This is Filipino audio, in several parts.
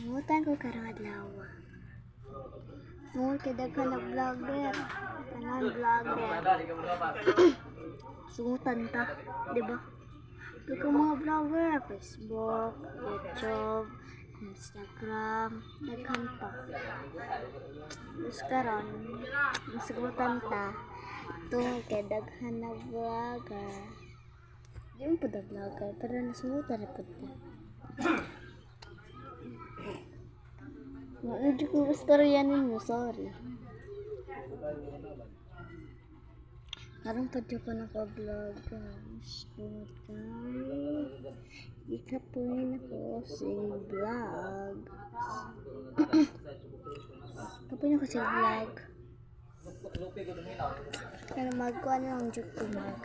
Sungutan ko karong adlaw. Sungut kay daghan na vlogger. Tanan vlogger. Sungutan ta, di ba? Ito mga vlogger, Facebook, YouTube, Instagram, daghan pa. Mas karon, masugutan ta. Tungod kay daghan na vlogger. Di mo pa da vlogger, pero nasungutan na po ta. Ano ko istorya ninyo, sorry. Karong pa di ko naka-vlog, guys. Tungod kay ikapoy na ko sa vlog. Kapoy na ko sa vlog. Kaya magkuha na ang joke ko mag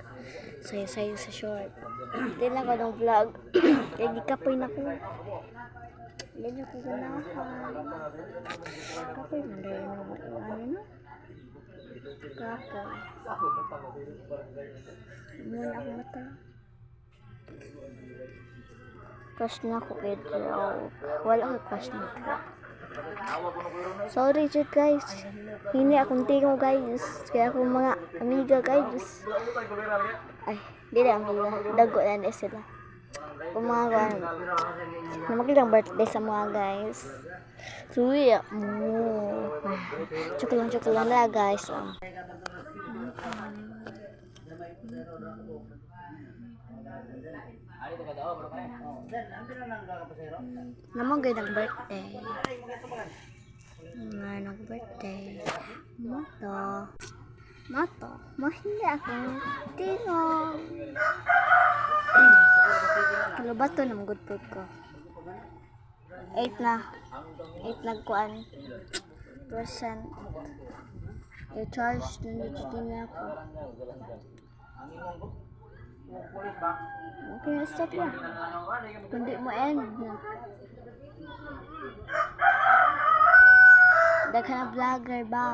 sayo-sayo sa short. Hindi na ko ng vlog. Kaya gikapoy na ko. Hindi na ko ganahan. Kapoy na rin ang ano no? Kapoy. Muna ako mata. Crush na ako kay Draw. Wala ko crush na ko. Sorry Jud guys. Hindi akong tingo guys. Kaya akong mga amiga guys. Ay, di na amiga. Dago na na sila. Kung mga ano. Namagilang birthday sa mga guys. Suya mo. Chok lang, chok lang na guys. Oh. Namang gay nag-birthday. Nga nag-birthday. Moto. Moto. Mo hindi akong tingog. Ano ba ito ng good food ko? 8 na. 8 nagkuan. Percent. I-charge na dito na ako. Okay, stop na. Kundi mo end na. Daghan na vlogger ba?